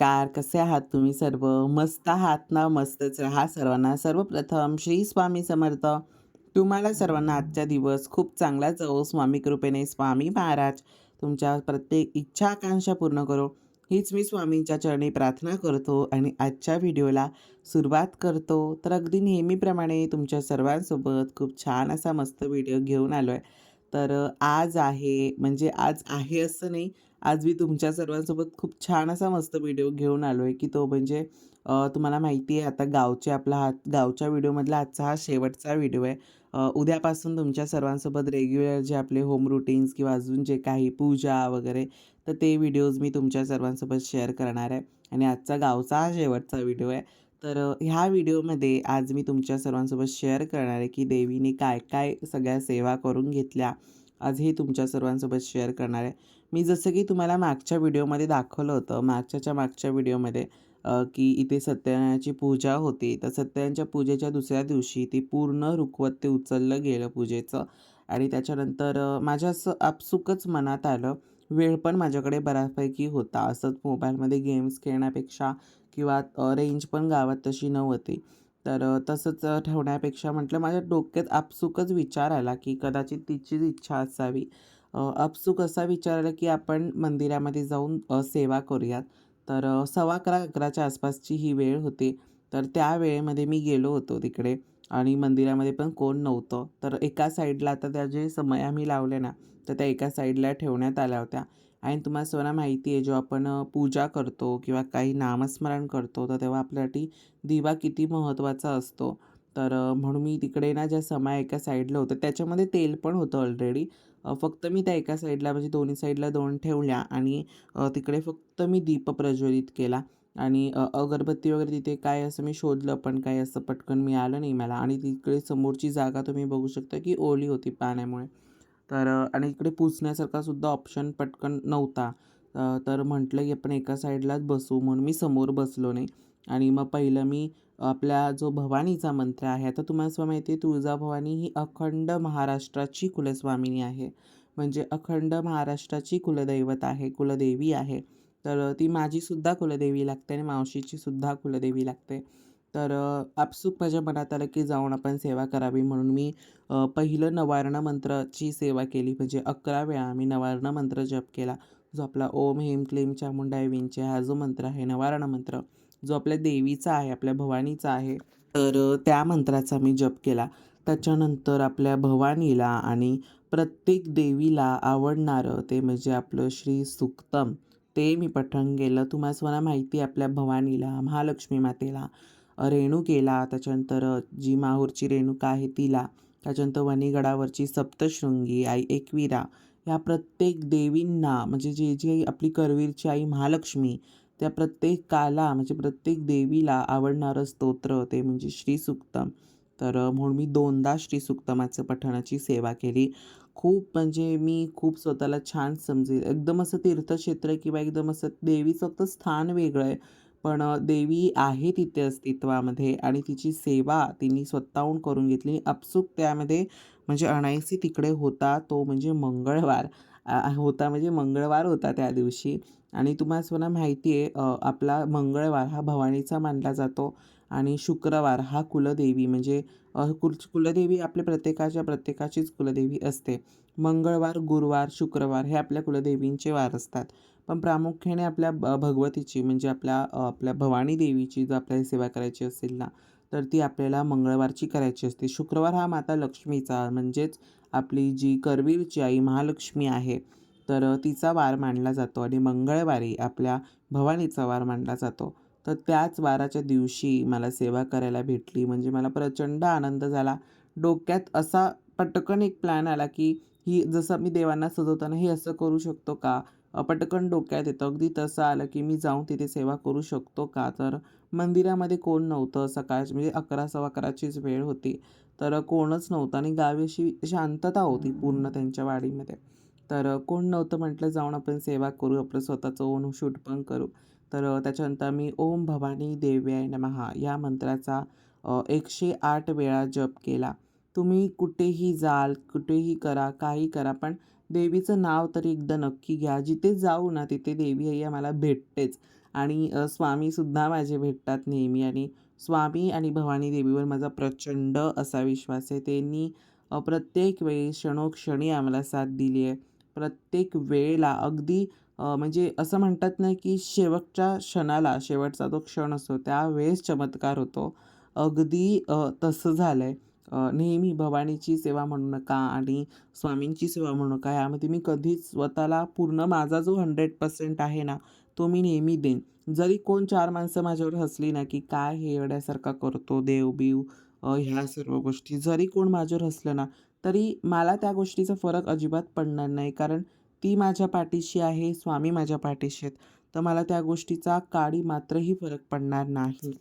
नमस्कार कसे आहात तुम्ही सर्व? मस्त आहात ना? मस्तच राहा सर्वांना. सर्वप्रथम श्री स्वामी समर्थ. तुम्हाला सर्वांना आजचा दिवस खूप चांगला जाऊ स्वामी कृपेने स्वामी महाराज. तुमच्या प्रत्येक इच्छा आकांक्षा पूर्ण करो. हीच मी स्वामींच्या चरणी प्रार्थना करतो आणि आजच्या व्हिडिओला सुरुवात करतो. तर अगदी नेहमीप्रमाणे तुमच्या सर्वांसोबत खूप छान असा मस्त व्हिडिओ घेऊन आलो आहे तर आज आहे म्हणजे आज आहे असं नाही आज मी तुमच्या सर्वांसोबत खूप छान असा मस्त व्हिडिओ घेऊन आलो आहे की तो म्हणजे तुम्हाला माहिती आहे आता गावचे आपला हा गावच्या व्हिडिओमधला आजचा हा शेवटचा व्हिडिओ आहे. उद्यापासून तुमच्या सर्वांसोबत रेग्युलर जे आपले होम रुटीन्स किंवा अजून जे काही पूजा वगैरे तर ते व्हिडिओज मी तुमच्या सर्वांसोबत शेअर करणार आहे. आणि आजचा गावचा हा शेवटचा व्हिडिओ आहे. तर ह्या व्हिडिओमध्ये आज मी तुमच्या सर्वांसोबत शेअर करणार आहे की देवीने काय काय सगळ्या सेवा करून घेतल्या आज हे तुमच्या सर्वांसोबत शेअर करणार आहे. मी जसं की तुम्हाला मागच्या व्हिडिओमध्ये दाखवलं होतं मागच्याच्या मागच्या व्हिडिओमध्ये की इथे सत्यनारायणाची पूजा होती. तर सत्यनारायणच्या पूजेच्या दुसऱ्या दिवशी ती पूर्ण रुखवत ते उचललं गेलं पूजेचं. आणि त्याच्यानंतर माझ्या असं आपसुकच मनात आलं. वेळ पण माझ्याकडे बऱ्यापैकी होता. असंच मोबाईलमध्ये गेम्स खेळण्यापेक्षा किंवा रेंज पण गावात तशी नव्हती. तर तसंच ठेवण्यापेक्षा म्हटलं माझ्या डोक्यात आपसुकच विचार आला की कदाचित तिचीच इच्छा असावी. आपसूक असा विचारलं की आपण मंदिरामध्ये जाऊन सेवा करूयात. तर सव्वा अकरा अकराच्या आसपासची ही वेळ होती. तर त्या वेळेमध्ये मी गेलो होतो तिकडे आणि मंदिरामध्ये पण कोण नव्हतं. तर एका साईडला आता त्या जे समय आम्ही लावले ना तर त्या एका साईडला ठेवण्यात आल्या होत्या. आणि तुम्हाला सर्वांना माहिती आहे जेव्हा आपण पूजा करतो किंवा काही नामस्मरण करतो तर तेव्हा आपल्यासाठी दिवा किती महत्त्वाचा असतो. तर म्हणून मी तिकडे ना ज्या समय एका साईडला होतं त्याच्यामध्ये तेल पण होतं ऑलरेडी फक्त मी त्या एका साईडला म्हणजे दोन्ही साईडला दोन ठेवल्या आणि तिकडे फक्त मी दीप प्रज्वलित केला. आणि अगरबत्ती वगैरे तिथे काय असं मी शोधलं पण काय असं पटकन मिळालं नाही मला. आणि तिकडे समोरची जागा तुम्ही बघू शकता की ओली होती पाण्यामुळे. तर आणि इकडे पुसण्यासारखा सुद्धा ऑप्शन पटकन नव्हता. तर म्हटलं की आपण एका साईडलाच बसू म्हणून मी समोर बसलो नाही. आणि मग पहिलं मी आपला जो भवानीचा मंत्र आहे आता तुम्हाला असं माहिती आहे तुळजाभवानी ही अखंड महाराष्ट्राची कुलस्वामिनी आहे. म्हणजे अखंड महाराष्ट्राची कुलदैवत आहे कुलदेवी आहे. तर ती माझीसुद्धा कुलदेवी लागते आणि मावशीचीसुद्धा कुलदेवी लागते. तर आपसूक माझ्या मनात आलं की जाऊन आपण सेवा करावी म्हणून मी पहिलं नवारण मंत्राची सेवा केली. म्हणजे अकरा वेळा मी नवारण मंत्र जप केला. जो आपला ओम हेम क्लीम चामुंडाय विंचे हा जो मंत्र आहे नवारण मंत्र. जो आपल्या देवीचा आहे आपल्या भवानीचा आहे तर त्या मंत्राचा मी जप केला. त्याच्यानंतर आपल्या भवानीला आणि प्रत्येक देवीला आवडणारं ते म्हणजे आपलं श्री सुक्तम ते मी पठण केलं. तुम्हाला सर्वांना माहिती आहे आपल्या भवानीला महालक्ष्मी मातेला रेणुकेला त्याच्यानंतर जी माहूरची रेणुका आहे तिला त्याच्यानंतर वणीगडावरची सप्तशृंगी आई एकवीरा ह्या प्रत्येक देवींना म्हणजे जे जी आपली करवीरची आई महालक्ष्मी त्या प्रत्येकाला म्हणजे प्रत्येक देवीला आवडणारं स्तोत्र ते म्हणजे श्रीसुक्तम. तर म्हणून मी दोनदा श्रीसुक्तमाचं पठणाची सेवा केली. खूप म्हणजे मी खूप स्वतःला छान समजेल एकदम असं तीर्थक्षेत्र किंवा एकदम असं देवीचं फक्त स्थान वेगळं आहे. पण देवी आहे तिथे अस्तित्वामध्ये आणि तिची सेवा तिने स्वतःहून करून घेतली. अपसूक त्यामध्ये म्हणजे अनायसी तिकडे होता तो म्हणजे मंगळवार. होता म्हणजे मंगळवार होता त्या दिवशी. आणि तुम्हाला सर्वांना माहिती आहे आपला मंगळवार हा भवानीचा मानला जातो आणि शुक्रवार हा कुलदेवी म्हणजे कुल कुलदेवी आपल्या प्रत्येकाच्या प्रत्येकाचीच कुलदेवी असते. मंगळवार गुरुवार शुक्रवार हे आपल्या कुलदेवींचे वार असतात. पण प्रामुख्याने आपल्या भगवतीची म्हणजे आपल्या आपल्या भवानी देवीची जर आपल्याला सेवा करायची असेल ना तर ती आपल्याला मंगळवारची करायची असते. शुक्रवार हा माता लक्ष्मीचा म्हणजेच आपली जी करवीरची आई महालक्ष्मी आहे तर तिचा वार मानला जातो आणि मंगळवारी आपल्या भवानीचा वार मानला जातो. तर त्याच वाराच्या दिवशी मला सेवा करायला भेटली. म्हणजे मला प्रचंड आनंद झाला. डोक्यात असा पटकन एक प्लॅन आला की ही जसं मी देवांना सजवताना हे असं करू शकतो का? पटकन डोक्यात येतं. अगदी तसं आलं की मी जाऊन तिथे सेवा करू शकतो का? तर मंदिरामध्ये कोण नव्हतं? सकाळची म्हणजे अकरा सव्वा अकराचीच वेळ होती. तर कोणच नव्हतं आणि गावी अशी शांतता होती पूर्ण त्यांच्या वाडीमध्ये. तर कोण नव्हतं म्हटलं जाऊन आपण सेवा करू आपलं स्वतःचं ओन शूट पण करू. तर त्याच्यानंतर मी ओम भवानी देव्याय महा या मंत्राचा एकशे आठ वेळा जप केला. तुम्ही कुठेही जाल कुठेही करा काही करा पण देवीचं नाव तरी एकदा नक्की घ्या जिथे जाऊ ना तिथे देवी आई आम्हाला भेटतेच आणि स्वामीसुद्धा माझे भेटतात नेहमी आणि स्वामी आणि भवानी देवीवर माझा प्रचंड असा विश्वास आहे. त्यांनी प्रत्येक वेळी क्षणोक्षणी आम्हाला साथ दिली आहे. प्रत्येक वेळेला अगदी म्हणजे असं म्हणतात ना, की शेवटच्या क्षणाला शेवटचा जो क्षण असतो त्यावेळेस चमत्कार होतो. अगदी तसं झालं आहे नेहमी भवानीची सेवा म्हणू नका आणि स्वामींची सेवा म्हणू नका. यामध्ये मी कधीच स्वतःला पूर्ण माझा जो 100% आहे ना, तो मी नेहमी देईन. जरी कोण चार माणसं माझ्यावर हसली ना, की काय हे एवढ्यासारखा करतो देव-बिव ह्या सर्व गोष्टी. जरी कोण माझ्यावर हसलं ना, तरी मला त्या गोष्टीचा फरक अजिबात पडणार नाही. कारण ती माझ्या पाठीशी आहे, स्वामी माझ्या पाठीशी आहेत. तर मला त्या गोष्टीचा काडी मात्रही फरक पडणार नाही.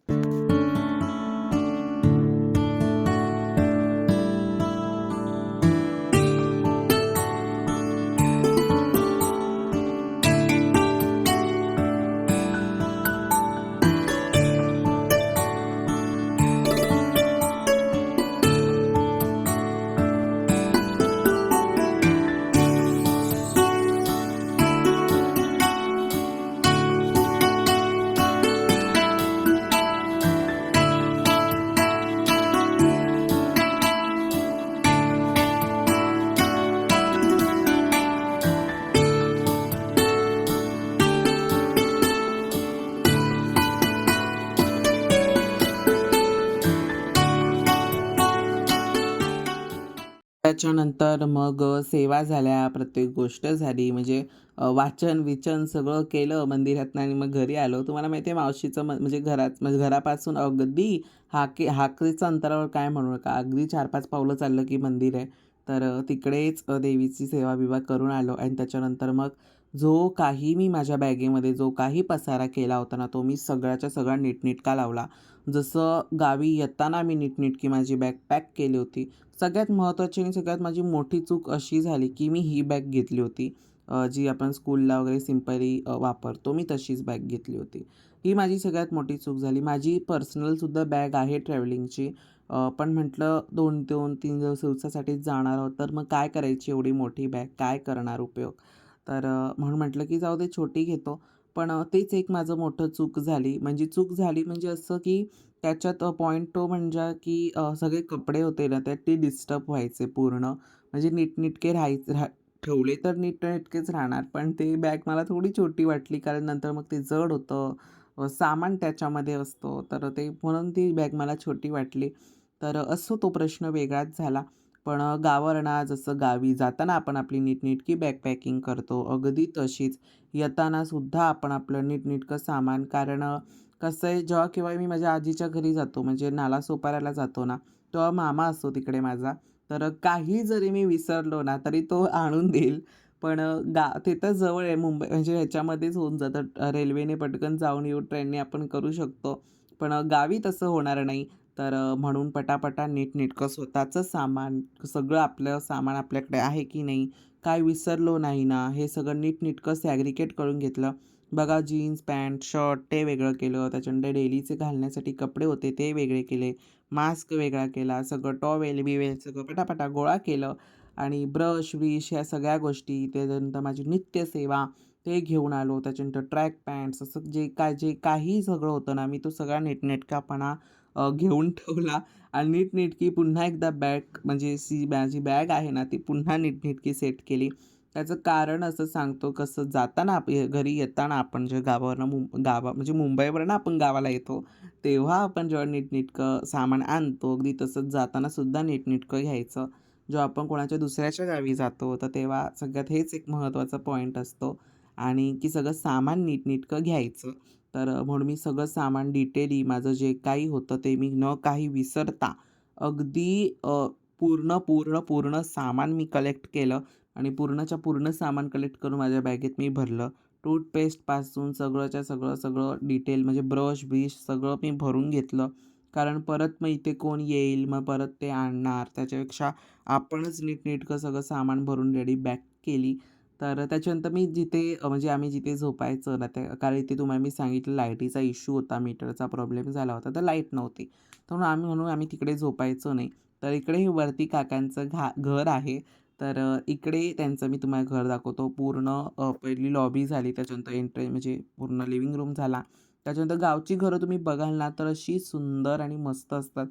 त्याच्यानंतर मग सेवा झाल्या, प्रत्येक गोष्ट झाली. म्हणजे वाचन-विचन सगळं केलं मंदिरातनं आणि मग घरी आलो. तुम्हाला माहिती आहे मावशीचं म म्हणजे घरात म्हणजे घरापासून अगदी हाके हाकरीचं अंतरावर काय म्हणू नका. अगदी 4-5 पावलं चाललं की मंदिर आहे. तर तिकडेच देवीची सेवा-बिवा करून आलो आणि त्याच्यानंतर मग जो काही मी माझ्या बॅगेमध्ये जो काही पसारा केला होता ना, तो मी सगळ्याच्या सगळा नीटनीटका लावला. जसं गावी येताना मी नीटनीटकी माझी बॅग पॅक केली होती. सगळ्यात महत्त्वाची आणि सगळ्यात माझी मोठी चूक अशी झाली, की मी ही बॅग घेतली होती. जी आपण स्कूलला वगैरे सिम्पली वापरतो. मी तशीच बॅग घेतली होती. ही माझी सगळ्यात मोठी चूक झाली. माझी पर्सनलसुद्धा बॅग आहे ट्रॅव्हलिंगची. पण म्हटलं 2-2-3 दिवसासाठीच जाणार आहोत, तर मग काय करायची एवढी मोठी बॅग? काय करणार उपयोग? तर म्हणून म्हटलं, की जाऊ दे छोटी घेतो. पण तेच एक माझं मोठं चूक झाली. म्हणजे चूक झाली म्हणजे असं, की त्याच्यात पॉईंट पॉइंट तो म्हणजे की सगळे कपडे होते ना, त्यात ते डिस्टर्ब व्हायचे पूर्ण. म्हणजे नीटनीटके राहायचे राह ठेवले तर नीटनेटकेच राहणार. पण ते बॅग मला थोडी छोटी वाटली कारण नंतर मग ते जड होतं. सामान त्याच्यामध्ये असतो तर ते म्हणून ती बॅग मला छोटी वाटली. तर असो तो प्रश्न वेगळाच झाला. पण अ, गावावरनं जसं गावी जाताना आपण आपली नीटनेटकी बॅकपॅकिंग करतो, अगदी तशीच येतानासुद्धा आपण आपलं नीटनेटकं सामान कारण कसं आहे जेव्हा केव्हा मी माझ्या आजीच्या घरी जातो म्हणजे नाला सोपाऱ्याला जातो ना, तेव्हा मामा असतो तिकडे माझा. तर काही जरी मी विसरलो ना, तरी तो आणून देईल. पण गा गा तिथं जवळ आहे मुंबई म्हणजे ह्याच्यामध्येच होऊन जातं. रेल्वेने पटकन जाऊन येऊ, ट्रेनने आपण करू शकतो. पण गावी तसं होणार नाही. तर म्हणून पटापटा नीटनेटकं स्वतःचं सामान, सगळं आपलं सामान आपल्याकडे आहे की नाही, काय विसरलो नाही ना, हे सगळं नीटनेटकं सॅग्रिकेट करून घेतलं. बघा जीन्स, पॅन्ट, शर्ट ते वेगळं केलं. त्याच्यानंतर डेलीचे घालण्यासाठी कपडे होते ते वेगळे केले. मास्क वेगळा केला. सगळं टॉवेल-बिवेल सगळं पटापटा गोळा केलं आणि ब्रश-ब्रिश ह्या सगळ्या गोष्टी, त्याच्यानंतर माझी नित्यसेवा ते घेऊन आलो. त्याच्यानंतर ट्रॅक पॅन्ट्स असं जे काय जे काही सगळं होतं ना, मी तो सगळा नीटनेटकापणा घेऊन ठेवला आणि नीटनेटकी पुन्हा एकदा बॅग म्हणजे सी माझी बॅग आहे ना, ती पुन्हा नीटनेटकी सेट केली. त्याचं कारण असं सांगतो, कसं जाताना आप घरी येताना आपण जे गावावरनं मुं गावा म्हणजे मुंबईवरनं आपण गावाला येतो, तेव्हा आपण जेव्हा नीटनेटकं सामान आणतो, अगदी तसंच जातानासुद्धा नीटनेटकं घ्यायचं. जेव्हा आपण कोणाच्या दुसऱ्याच्या गावी जातो, तर तेव्हा सगळ्यात हेच एक महत्त्वाचा पॉईंट असतो आणि की सगळं सामान नीटनेटकं घ्यायचं. तर म्हणून मी सगळं सामान डिटेली माझं जे काही होतं ते मी न काही विसरता अगदी पूर्ण, पूर्ण, पूर्ण सामान मी कलेक्ट केलं आणि पूर्णच्या पूर्ण सामान कलेक्ट करून माझ्या बॅगेत मी भरलं. टूथपेस्टपासून सगळंच्या सगळं, सगळं डिटेल म्हणजे ब्रश-ब्रिश सगळं मी भरून घेतलं. कारण परत मग इथे कोण येईल, मग परत ते आणणार. त्याच्यापेक्षा आपणच नीटनेटकं सगळं सामान भरून रेडी बॅग केली. तर त्याच्यानंतर मी जिथे म्हणजे आम्ही जिथे झोपायचं ना, त्या कारण इथे तुम्हाला मी सांगितलं लाईटीचा इश्यू होता, मीटरचा प्रॉब्लेम झाला होता, तर लाइट नव्हती. तर म्हणून आम्ही म्हणून आम्ही तिकडे झोपायचो नाही. तर इकडे हे वरती काकांचं घा घर आहे. तर इकडे त्यांचं मी तुम्हाला घर दाखवतो. पूर्ण पहिली लॉबी झाली, त्याच्यानंतर एंट्री म्हणजे पूर्ण लिव्हिंग रूम झाला. त्याच्यानंतर गावची घरं तुम्ही बघाल ना, तर अशी सुंदर आणि मस्त असतात.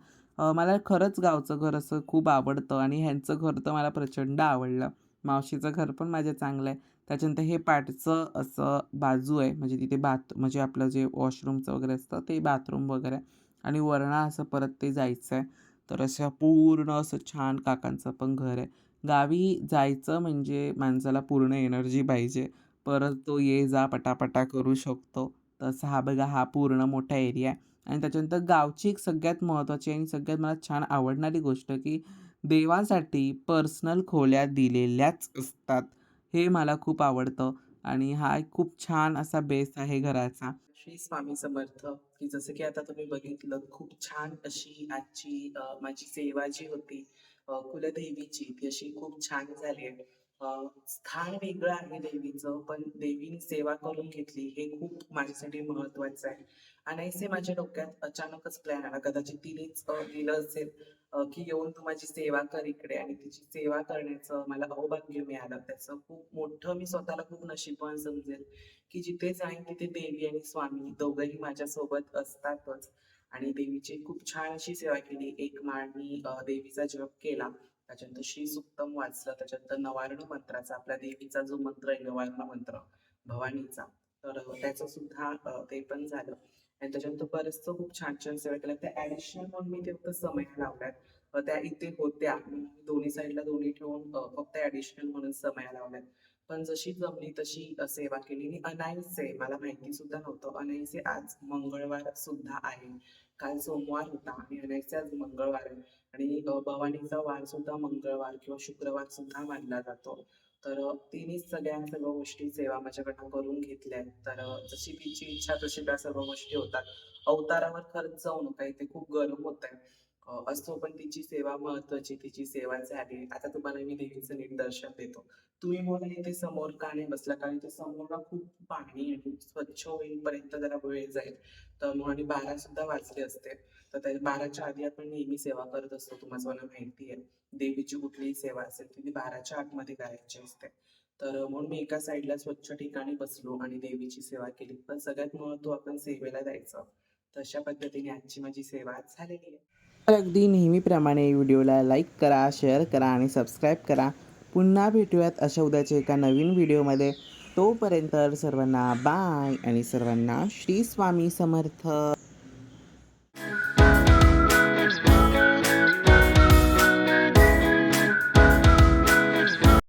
मला खरंच गावचं घर असं खूप आवडतं आणि ह्यांचं घर तर मला प्रचंड आवडलं. मावशीचं घर पण माझं चांगलं आहे. त्याच्यानंतर हे पाठचं असं बाजू आहे, म्हणजे तिथे बाथ म्हणजे आपलं जे वॉशरूमचं वगैरे असतं ते बाथरूम वगैरे आणि वरणा असं परत ते जायचं आहे. तर अशा पूर्ण असं छान काकांचं पण घर आहे. गावी जायचं म्हणजे माणसाला पूर्ण एनर्जी पाहिजे. परत तो ये-जा पटापटा करू शकतो. तसा हा बघा हा पूर्ण मोठा एरिया आहे आणि त्याच्यानंतर गावची एक सगळ्यात महत्त्वाची आणि सगळ्यात मला छान आवडणारी गोष्ट की देवासाठी पर्सनल खोल्या दिलेल्याच असतात. हे मला खूप आवडतं आणि हा एक खूप छान असा बेस आहे घराचा. श्री स्वामी समर्थ, की जसं की आता तुम्ही बघितलं खूप छान अशी आजची माझी सेवा जी होती कुलदेवीची ती अशी खूप छान झाली आहे. स्थान वेगळं आहे देवीचं, पण देवीने सेवा करून घेतली हे खूप माझ्यासाठी महत्त्वाचं आहे. अनायासे माझ्या डोक्यात अचानकच प्लॅन आला. कदाचित तिनेच दिलं असेल की येऊन तू माझी सेवा कर इकडे आणि तिची सेवा करण्याचं मला अहोभाग्य मिळालं. त्याचं खूप मोठं मी स्वतःला खूप नशीबवान समजेल, की जिथे जाईन तिथे देवी आणि स्वामी दोघंही माझ्यासोबत असतातच आणि देवीची खूप छान अशी सेवा केली. एक माळ मी देवीचा जप केला. त्याच्यानंतर श्री सुक्तम वाचलं. त्याच्यानंतर नवारण मंत्राचा आपल्या देवीचा जो मंत्र आहे नवारण मंत्र भवानीचा, तर त्याचं सुद्धा ते पण झालं आणि त्याच्यानंतर बरचसं खूप छान-छान सेवा केल्या. त्या ॲडिशनल म्हणून मी ते फक्त समय लावल्यात त्या इथे होत्या. दोन्ही साईडला दोन्ही ठेवून फक्त ॲडिशनल म्हणून समय लावल्यात पण जशी जमली तशी सेवा केली आणि अनाईसे मला माहिती सुद्धा नव्हतं. अनाईसे आज मंगळवार सुद्धा आहे. काल सोमवार होता आणि अनाईसे आज मंगळवार आहे आणि भवानीचा वार सुद्धा मंगळवार किंवा शुक्रवार सुद्धा मानला जातो. तर तिने तिनेच सगळ्या सर्व गोष्टी सेवा माझ्याकडनं करून घेतल्या तर जशी तिची इच्छा तशी त्या सर्व गोष्टी होतात. अवतारावर खरंच जाऊ नका, इथे खूप गरम होत आहे असतो पण तिची सेवा महत्वाची तिची सेवा झाली. आता तुम्हाला मी देवीचं नीट दर्शन देतो. तुम्ही बोलाल इथे समोर का नाही बसला? कारण इथे समोर खूप पाणी आहे. स्वच्छ होईपर्यंत जरा वेळ जाईल. तर मग आणि 12 सुद्धा वाजले असते. तर त्या 12च्या आधी आपण नेहमी सेवा करत असतो. तुम्हाला मला माहिती आहे. देवीची कुठलीही सेवा असेल, ती 12च्या आतमध्ये करायची असते. तर म्हणून मी एका साईडला स्वच्छ ठिकाणी बसलो आणि देवीची सेवा केली. पण सगळ्यात महत्त्व आपण सेवेला द्यायचं. तशा पद्धतीने आजची माझी सेवा झालेली आहे. तर अगदी नेहमीप्रमाणे व्हिडिओला लाईक करा, शेअर करा आणि सबस्क्राईब करा. पुन्हा भेटूयात अशा उद्याच्या एका नवीन व्हिडिओमध्ये. तोपर्यंत सर्वांना बाय आणि सर्वांना श्री स्वामी समर्थ.